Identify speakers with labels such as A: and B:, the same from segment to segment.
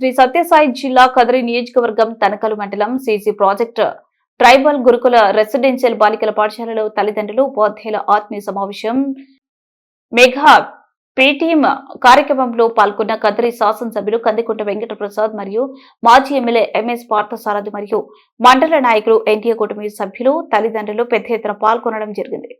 A: శ్రీ సత్యసాయి జిల్లా కదిరి నియోజకవర్గం తనకలు మండలం సీసీ ప్రాజెక్టు ట్రైబల్ గురుకుల రెసిడెన్షియల్ బాలికల పాఠశాలలో తల్లిదండ్రులు ఉపాధ్యాయుల ఆత్మీయ సమావేశం. మెగా పేటీఎం కార్యక్రమంలో పాల్గొన్న కదిరి శాసనసభ్యులు కందికుంట వెంకట ప్రసాద్ మరియు మాజీ ఎమ్మెల్యే ఎంఎస్ పార్థసారథి మరియు మండల నాయకులు ఎన్టీఏ కూటమి సభ్యులు తల్లిదండ్రులు పెద్ద ఎత్తున పాల్గొనడం జరిగింది.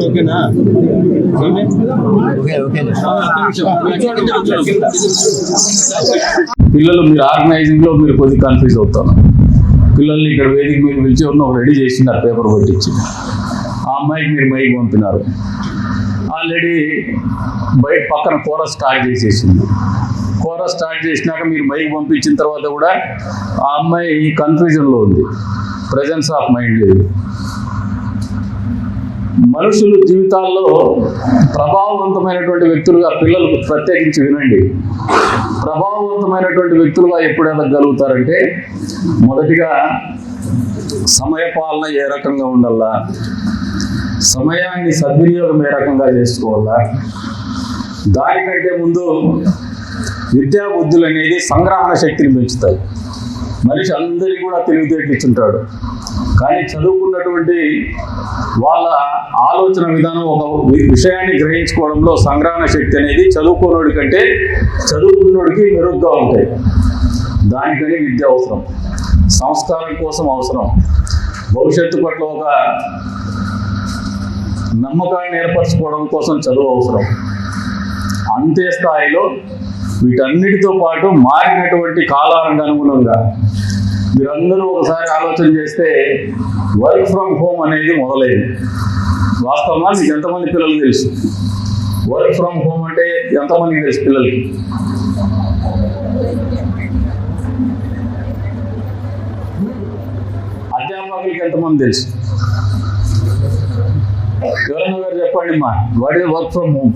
B: ఓకేనా? పిల్లలు మీరు ఆర్గనైజింగ్లో మీరు కొద్దిగా కన్ఫ్యూజ్ అవుతాను పిల్లల్ని ఇక్కడ వేదిక మీరు పిలిచి ఉన్న ఒక రెడీ చేసినారు పేపర్ పట్టించి ఆ అమ్మాయికి మీరు మైక్ పంపినారు. ఆల్రెడీ బయట పక్కన కూర స్టార్ట్ చేసేసింది. కూర స్టార్ట్ చేసినాక మీరు బైక్ పంపించిన తర్వాత కూడా ఆ అమ్మాయి కన్ఫ్యూజన్లో ఉంది. ప్రజెన్స్ ఆఫ్ మైండ్ లేదు. మనుషులు జీవితాల్లో ప్రభావవంతమైనటువంటి వ్యక్తులుగా పిల్లలు ప్రత్యేకించి వినండి. ప్రభావవంతమైనటువంటి వ్యక్తులుగా ఎప్పుడు ఎదగలుగుతారంటే మొదటిగా సమయపాలన ఏ రకంగా ఉండాలా? సమయాన్ని సద్వినియోగం ఏ రకంగా చేసుకోవాలా? దానికంటే ముందు విద్యా బుద్ధులు అనేది సంగ్రహణ శక్తిని పెంచుతాయి. మనిషి అందరికీ కూడా తెలివితేటలు ఇచ్చుంటాడు కానీ చదువుకున్నటువంటి వాళ్ళ ఆలోచన విధానం ఒక విషయాన్ని గ్రహించుకోవడంలో సంగ్రహణ శక్తి అనేది చదువుకున్నోడి కంటే చదువుకున్నోడికి మెరుగ్గా ఉంటాయి. దానికని విద్య అవసరం. సంస్కారం కోసం అవసరం. భవిష్యత్తు పట్ల ఒక నమ్మకాన్ని ఏర్పరచుకోవడం కోసం చదువు అవసరం. అంతే స్థాయిలో వీటన్నిటితో పాటు మారినటువంటి కాలానికి అనుగుణంగా మీరందరూ ఒకసారి ఆలోచన చేస్తే వర్క్ ఫ్రమ్ హోమ్ అనేది మొదలైంది. వాస్తవంగా మీకు ఎంతమంది పిల్లలు తెలుసు? వర్క్ ఫ్రమ్ హోమ్ అంటే ఎంతమంది తెలుసు పిల్లలకి? అధ్యాపకులకి ఎంతమంది తెలుసు? ఎవరన్నా గారు చెప్పండి మా what is work from home